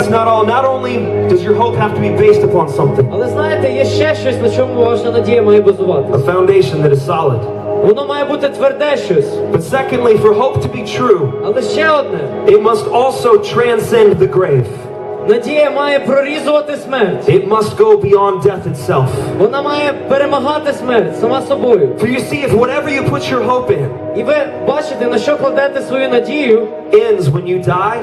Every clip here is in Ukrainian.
It's not all. Not only does your hope have to be based upon something, Але знаєте, є ще щось, на чому ваша надія має a базуватися. foundation that is solid. Воно має бути тверде щось. But secondly, for hope to be true, Але ще одне. it must also transcend the grave. Надія має прорізувати смерть. It must go beyond death itself. Вона має перемагати смерть сама собою. For you see, if whatever you put your hope in І ви бачите, на що кладете свою надію, ends when you die,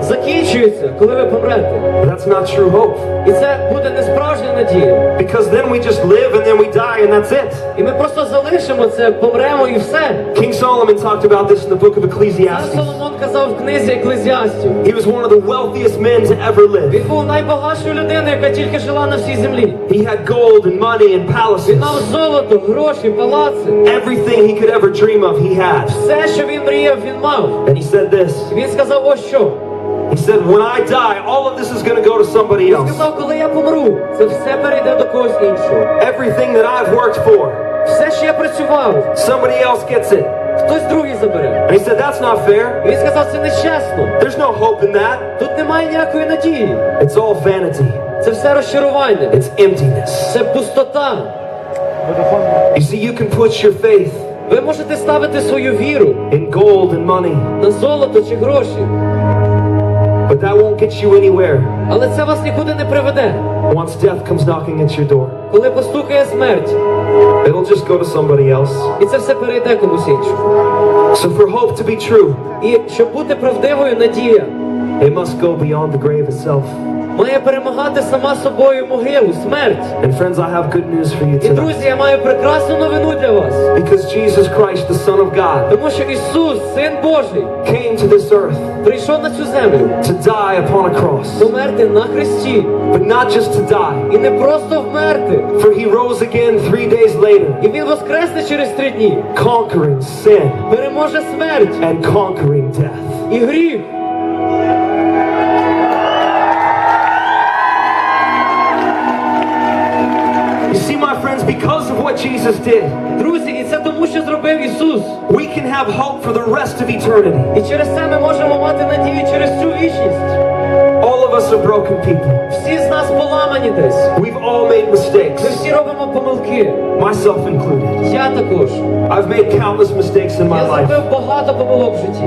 закінчується, коли ви помрете. that's not true hope. І це буде не справжня надія. Because then we just live and then we die and that's it. І ми просто залишимо це, помремо і все. King Solomon talked about this in the book of Ecclesiastes. Соломон казав в книзі Еклезіастів. He was one of the wealthiest men to ever live. Він був найбагатшою людиною, яка тільки жила на всій землі. He had gold and money and Він мав palaces. золото, гроші, палаци. Everything he could ever dream of, he had. Все, що він мріяв, він мав. And he said this. Він сказав, ось що. He said, when I die, all of this is going to go to somebody Він else. сказав, коли я помру, це все перейде до когось іншого. Everything that I've worked for, Все, що я працював, somebody else gets it. хтось другий забере. And he said, that's not fair. І він сказав, це нечесно. There's no hope in that. Тут немає ніякої надії. It's all vanity. Це все розчарування. It's emptiness. Це пустота. You see, you can put your faith Ви можете ставити свою віру in gold and money, на золото чи гроші, but that won't get you anywhere але це вас нікуди не приведе. once death comes knocking at your door. Коли постукає смерть, It'll just go to somebody else. і це все перейде комусь іншому. So for hope to be true, І щоб бути правдивою, надія it must go beyond the grave itself. Має перемагати сама собою могилу, смерть. And friends, I have good news for you І друзі, я маю прекрасну новину для вас. Because Jesus Christ, the Son of God, Тому що Ісус, Син Божий, came to this earth прийшов на цю землю to die upon a cross. померти на хресті. But not just to die, І не просто вмерти. for he rose again three days later, І Він воскресне через три дні. conquering sin Переможе смерть and conquering death. і гріх. because of what Jesus did. Through his це тому, що зробив Ісус. we can have hope for the rest of eternity. І через це ми можемо мати надію через цю вічність. All of us are broken people. Всі з нас поламані десь. We've all made Ми mistakes, всі робимо помилки. myself included. Я також. I've made countless mistakes in my Я life. зробив багато помилок в житті.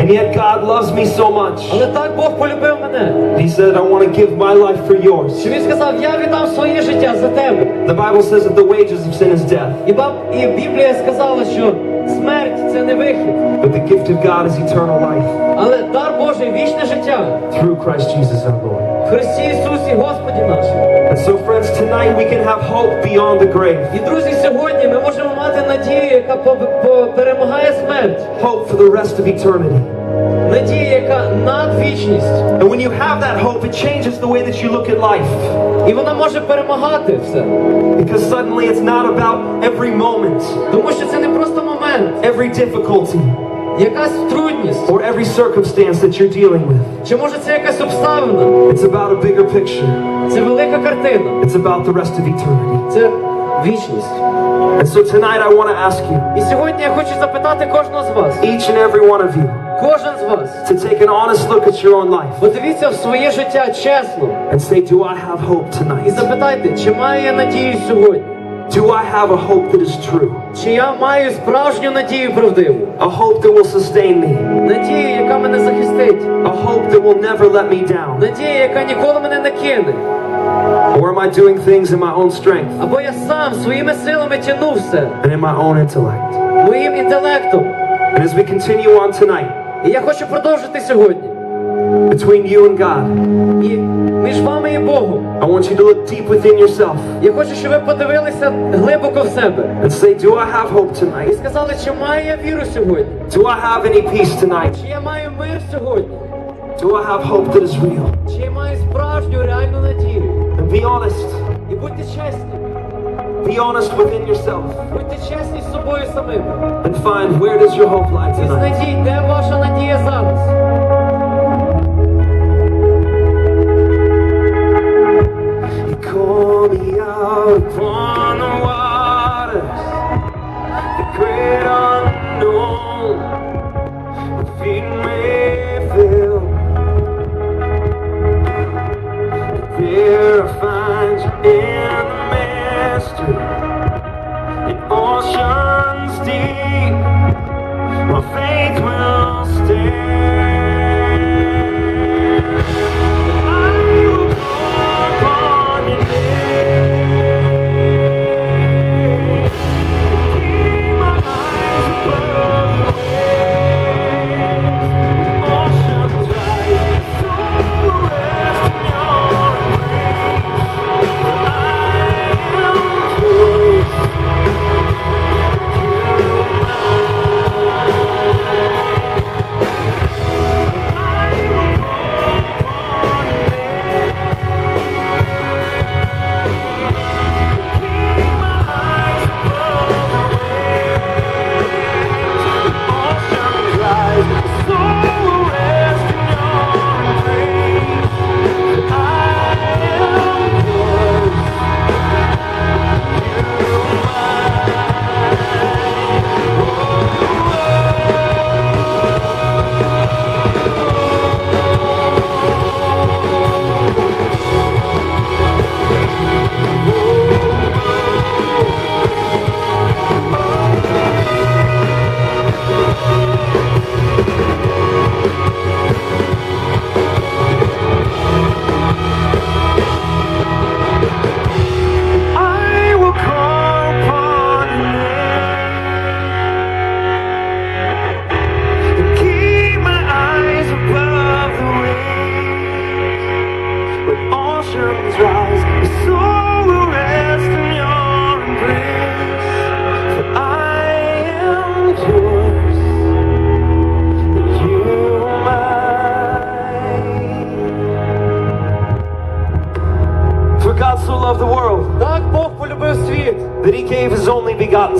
And yet God loves me so much. Але так Бог полюбив мене. He said, I want to give my life for yours. Що він сказав, я віддам своє життя за тебе. The Bible says that the wages of sin is death, І, баб, і Біблія сказала, що смерть це не вихід. but the gift of God is eternal life Але дар Божий вічне життя through Christ Jesus our Lord. в Христі Ісусі Господі нашому. And so, friends, tonight we can have hope beyond the grave, І друзі, сьогодні ми можемо мати надію, яка по- по- перемагає смерть. hope for the rest of eternity. Надія, яка над вічність. And when you have that hope, it changes the way that you look at life. І вона може перемагати все. Because suddenly it's not about every moment, Тому що це не просто момент, every difficulty, якась трудність. or every circumstance that you're dealing with. Чи може це якась обставина? It's about a bigger picture, Це велика картина. it's about the rest of eternity. Це вічність. And so tonight I want to ask you, І сьогодні я хочу запитати кожного з вас, each and every one of you, кожен з вас, to take an honest look at your own life подивіться в своє життя чесно and say, Do I have hope і tonight? запитайте, чи маю я надію сьогодні? Do I have a hope that is true? Чи я маю справжню надію правдиву? A hope that will sustain me? Надію, яка мене захистить. A hope that will never let me down? Надія, яка ніколи мене не кине. Or am I doing things in my own strength Або я сам своїми силами тягну все, and in my own intellect? моїм інтелектом. And as we continue on tonight, І я хочу продовжити сьогодні. between you and God, І між вами і Богом. I want you to look deep within yourself Я хочу, щоб ви подивилися глибоко в себе. and say, Do I have hope І tonight? сказали, чи маю я віру сьогодні? Do I have any peace tonight? Чи я маю мир сьогодні? Do I have hope that is real? Чи я маю справжню реальну надію? And be honest. І будьте чесні. Be honest within yourself Будьте чесні з собою самими. and find where does your hope lie І tonight. знайдіть, де ваша надія зараз.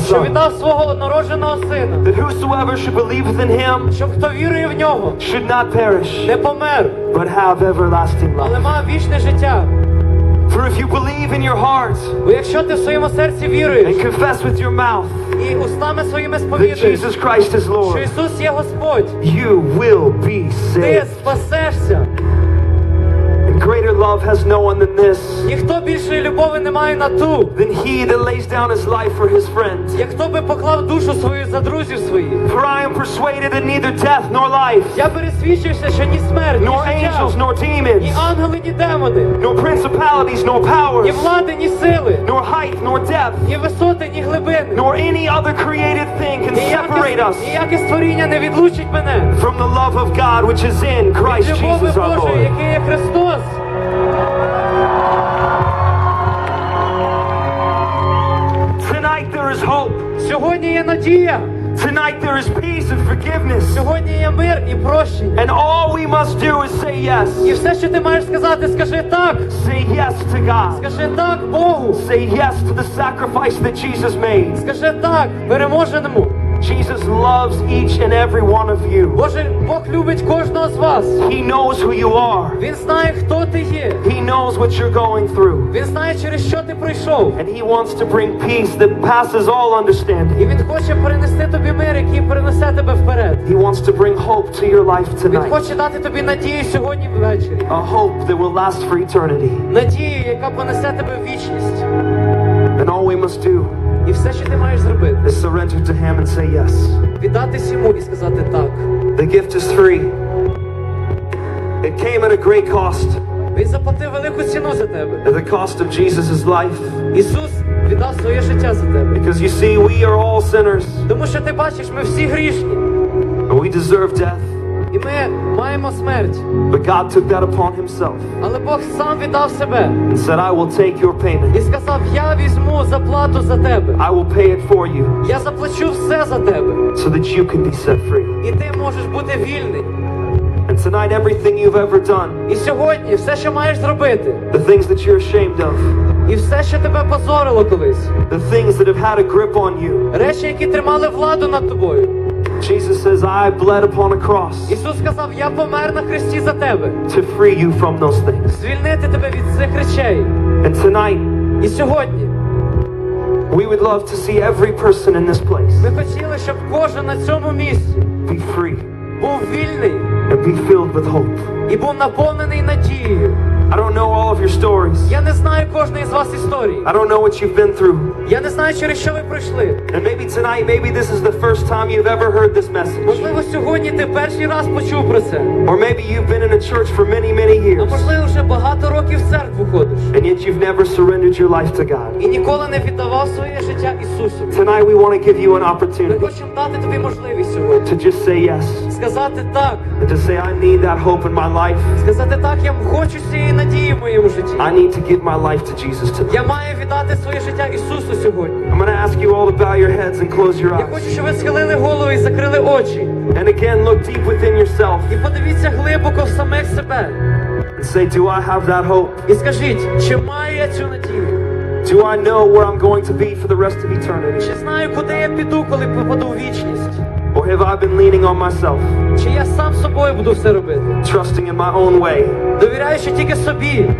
Що Son, віддав свого однородженого сина, that whosoever should believe within him щоб хто вірує в нього, should not perish, не помер, but have everlasting life. але мав вічне життя. For if you believe in your heart Бо якщо ти в своєму серці and confess with your mouth і устами своїми that сповідуєш, Jesus Christ is що Lord, Ісус є Господь, you will be ти saved. спасешся. And greater love has no one than this, Ніхто більшої любові не має на ту, than he that lays down his life for his friends. як хто би поклав душу свою за друзів своїх. For I am persuaded that neither death nor life, Я пересвідчився, що ні смерть, ні nor angels, життя, nor ні demons, ангели, ні демони, nor principalities, nor ні powers, влади, ні сили, nor height, nor depth, ні висоти, ні глибини. nor any other created thing can separate Ніяке, us ніяке створіння не відлучить мене from the love of God which is in від Christ любові Jesus our Божої, Lord. який є Христос. Tonight there is hope. Сьогодні є надія, Tonight there is peace and forgiveness. сьогодні є мир і прощення. And all we must do is say yes. І все, що ти маєш сказати, скажи так. Say yes to God. Скажи так Богу. Say yes to the sacrifice that Jesus made. Скажи так переможеному. Jesus loves each and every one of you. Боже, Бог любить кожного з вас. He knows who you are. Він знає, хто ти є. He knows what you're going through. Він знає, через що ти прийшов. And he wants to bring peace that passes all І understanding. він хоче перенести тобі мир, який перенесе тебе вперед. He wants to bring hope to your life Він tonight. хоче дати тобі надію сьогодні ввечері. A hope that will last for eternity. Надію, яка понесе тебе в вічність. And all we must do І все, що ти маєш зробити, is surrender to him and say yes. віддатись йому і сказати так. The gift is free. It came at a great cost. Він заплатив велику ціну за тебе. At the cost of Jesus' life. Ісус віддав своє життя за тебе. Because you see, we are all sinners. Тому що ти бачиш, ми всі грішні. And we deserve death. І ми маємо смерть. But God took that upon himself Але Бог сам віддав себе and said, I will take your і payment. сказав: Я візьму заплату за тебе. I will pay it for you Я заплачу все за тебе. so that you can be set free. І ти можеш бути вільний. And tonight, everything you've ever done, І сьогодні все, що маєш зробити, the things that you're ashamed of, і все, що тебе позорило колись, the things that have had a grip on you, речі, які тримали владу над тобою. Jesus says, I bled upon a cross Ісус сказав: Я помер на хресті за тебе, to free you from those things. звільнити тебе від цих речей. And tonight, І сьогодні we would love to see every person in this place ми хотіли, щоб кожен на цьому місці be free був вільний and be filled with hope. і був наповнений надією. I don't know all of your stories. Я не знаю кожної з вас історії. I don't know what you've been through. Я не знаю, через що ви пройшли. And maybe tonight, maybe this is the first time you've ever heard this message. Можливо, сьогодні ти перший раз почув про це. Or maybe you've been in a church for many, many А years. можливо, вже багато років в церкву ходиш. And yet you've never surrendered your life to God. І ніколи не віддавав своє життя Ісусу. Tonight we want to give you an Ми opportunity хочемо дати тобі можливість сьогодні. to just say yes. Сказати так. And to say, I need that hope in my life. Сказати так, я хочу цієї надії в моєму житті. I need to give my life to Jesus tonight. Я маю віддати своє життя Ісусу сьогодні. I'm going to ask you all to bow your heads and close your Я eyes. хочу, щоб ви схилили голову і закрили очі. And again, look deep within yourself І подивіться глибоко в самих себе. and say, Do I have that hope? І скажіть, чи маю я цю надію? Do I know where I'm going to be for the rest of eternity? Чи знаю, куди я піду, коли попаду в вічність? Or have I been leaning on myself, Чи я сам собою буду все робити? trusting in my own way? Довіряючи тільки собі.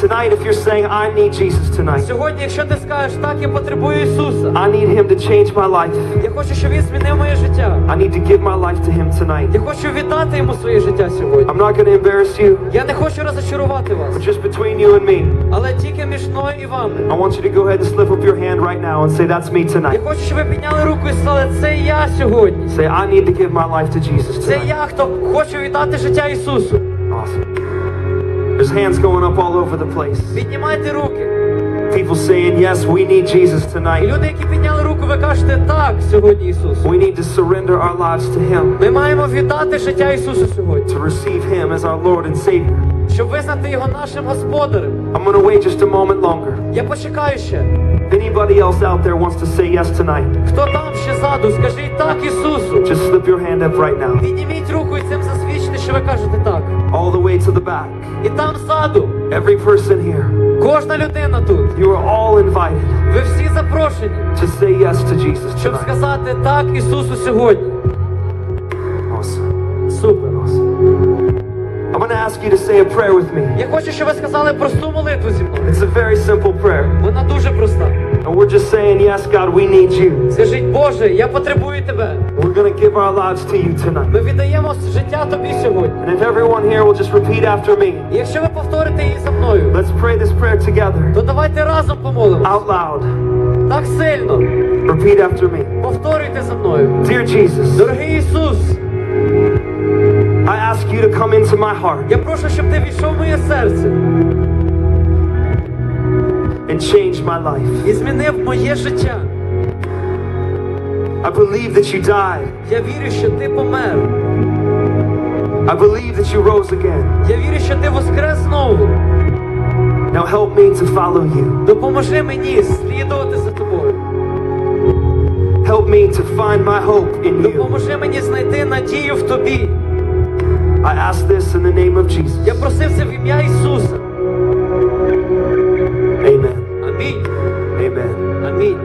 Tonight, if you're saying, I need Jesus tonight, Сьогодні, якщо ти скажеш, так, я потребую Ісуса. I need Him to change my life, Я хочу, щоб Він змінив моє життя. I need to give my life to Him tonight. Я хочу віддати йому своє життя сьогодні. I'm not going to embarrass you, Я не хочу розочарувати вас, but just between you and me, але тільки між мною і вами. I want you to go ahead and slip up your hand right now and say, That's me Я tonight. хочу, щоб ви підняли руку і сказали, це я сьогодні. Say, I need to give my life to Jesus Це tonight. я, хто хочу віддати життя Ісусу. Awesome. There's hands going up all over the place. Піднімайте руки. People saying, Yes, we need Jesus tonight. люди, які підняли руку, ви кажете, так, сьогодні Ісус. We need to surrender our lives to Him, Ми маємо віддати життя Ісусу сьогодні, to receive Him as our Lord and Savior. щоб визнати його нашим господарем. I'm gonna wait just a moment longer. Я почекаю ще. Anybody else out there wants to say yes tonight, Хто там ще ззаду, скажіть так Ісусу. just slip your hand up right now. Підніміть руку і цим засвідчите, що ви кажете так. All the way to the back. І там ззаду, Every person here, кожна людина тут. you are all invited Ви всі запрошені, to say yes to Jesus tonight. щоб сказати так Ісусу сьогодні. Ask you to say a prayer with me. Я хочу, щоб ви сказали просту молитву зі мною. It's a very simple prayer. Вона дуже проста. And we're just saying, yes, God, we need you. Скажіть, Боже, я потребую тебе. We're going to give our lives to you tonight. Ми віддаємо життя тобі сьогодні. And if everyone here will just repeat after me, І якщо ви повторите її за мною, let's pray this prayer together. то давайте разом помолимося. Out loud. Так сильно. Repeat after me. Повторюйте за мною. Dear Jesus, Дорогий Ісус, I ask you to come into my heart я прошу, щоб ти війшов в моє серце and change my life. і змінив моє життя. I believe that you died. Я вірю, що ти помер. I believe that you rose again. Я вірю, що ти воскрес знову. Now help me to follow you. Допоможи мені слідувати за тобою. Help me to find my hope in you. Допоможи мені знайти надію в тобі. I ask this in the name of Я Jesus. просив це в ім'я Ісуса. Amen. Амінь. Amen. Амінь.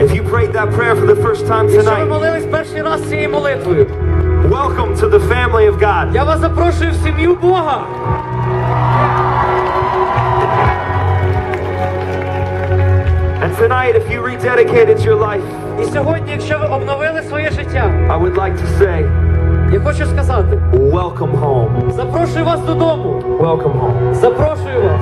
If you prayed that prayer for the first time Якщо ви tonight, молились перший раз цією молитвою, welcome to the family of God. я вас запрошую в сім'ю Бога. And tonight, if you rededicated your life, І сьогодні, якщо ви обновили своє життя, I would like to say, я хочу сказати, welcome home. запрошую вас додому. Welcome home. Запрошую вас.